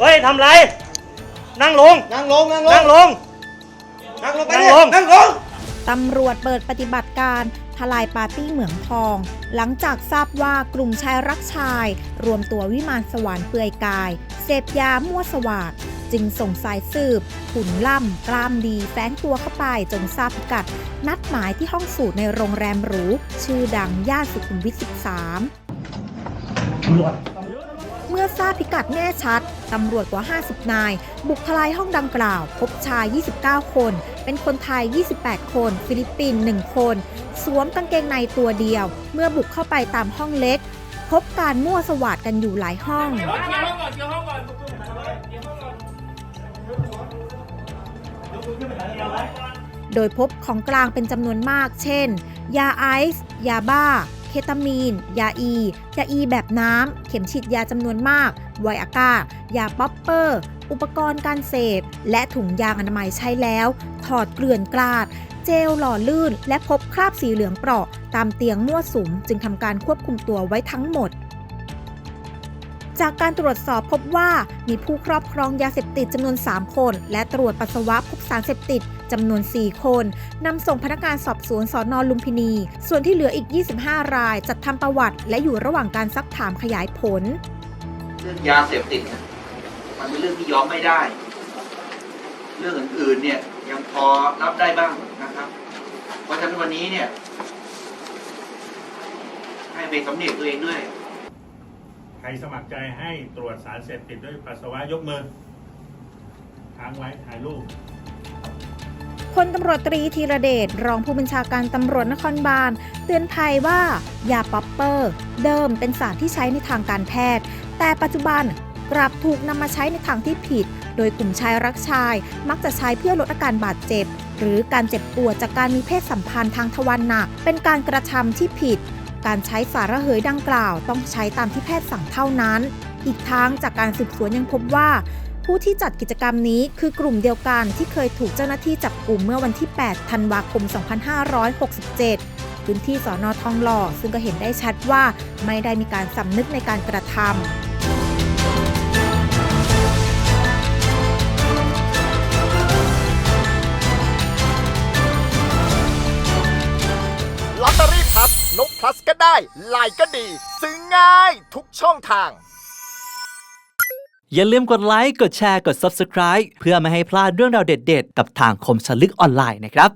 เฮ้ยทำไร นั่งลง นั่งลงนั่งลนั่งงลง นั่งลงไปนั่งเนี่ยลง นั่งลง ตำรวจเปิดปฏิบัติการทลายปาร์ตี้เหมืองทอง หลังจากทราบว่ากลุ่มชายรักชาย รวมตัววิมานสวรรค์เปลือยกาย เสพยามั่วสวาดจึงส่งสายสืบขุนล่ำ กล้ามดีแฝงตัวเข้าไปจนทราบพิกัด นัดหมายที่ห้องสูตรในโรงแรมหรู ชื่อดังย่านสุขุมวิท 13 เมื่อทราบพิกัดแน่ชัด ตำรวจกว่า 50 นาย บุกทลายห้องดังกล่าว พบชาย 29 คน เป็นคนไทย 28 คน ฟิลิปปินส์1 คน สวมกางเกงในตัวเดียว เมื่อบุกเข้าไปตามห้องเล็ก พบการมั่วสวาดกันอยู่หลายห้อง โดยพบของกลางเป็นจำนวนมาก เช่น ยาไอซ์ ยาบ้า เคตามีน ยาอี ยาอีแบบน้ำ เข็มฉีดยาจำนวนมาก ไวอาก้า ยาป๊อปเปอร์ อุปกรณ์การเสพ และถุงยางอนามัยใช้แล้ว ถอดเกลื่อนกลาด เจลหล่อลื่น และพบคราบสีเหลืองเปราะ ตามเตียงมั่วสุมจึงทำการควบคุมตัวไว้ทั้งหมด จากการตรวจสอบพบว่ามีผู้ครอบครองยาเสพติดจำนวน 3 คน และตรวจปัสสาวะพบสารเสพติดจำนวน 4 คนนำส่งพนักงานสอบสวนสอนอลุมพินี ส่วนที่เหลืออีก 25 ราย จัดทำประวัติ และอยู่ระหว่างการซักถามขยายผล เรื่องยาเสพติดมันเป็นเรื่องที่ยอมไม่ได้ เรื่องอื่นๆเนี่ยยังพอรับได้บ้างนะครับ เพราะฉะนั้นวันนี้เนี่ยให้ไปสำเนียกตัวเองด้วย ใครสมัครใจให้ตรวจสารเสพติดด้วยปัสสาวะยกมือค้างไว้ถ่ายรูปพลตำรวจตรีธีรเดชรองผู้บัญชาการตำรวจนครบาลเตือนภัยว่ายาป๊อปเปอร์ เดิมเป็นสารที่ใช้ในทางการแพทย์ แต่ปัจจุบันกลับถูกนำมาใช้ในทางที่ผิด โดยกลุ่มชายรักชาย มักจะใช้เพื่อลดอาการบาดเจ็บ หรือการเจ็บปวดจากการมีเพศสัมพันธ์ทางทวารหนัก เป็นการกระทำที่ผิด การใช้สารระเหยดังกล่าวต้องใช้ตามที่แพทย์สั่งเท่านั้น อีกทั้งจากการสืบสวนยังพบว่า ผู้ที่จัดกิจกรรมนี้คือกลุ่มเดียวกันที่เคยถูกเจ้าหน้าที่จับกลุ่มเมื่อวันที่ 8 ธันวาคม 2567 พื้นที่สอนอทองหล่อซึ่งก็เห็นได้ชัดว่าไม่ได้มีการสำนึกในการกระทำ นกพลัสก็ได้ ไลน์ก็ดี ซื้อง่ายทุกช่องทาง อย่าลืมกดไลค์ กดแชร์ กด Subscribe เพื่อไม่ให้พลาดเรื่องราวเด็ดๆ กับทางคมสลึกออนไลน์นะครับ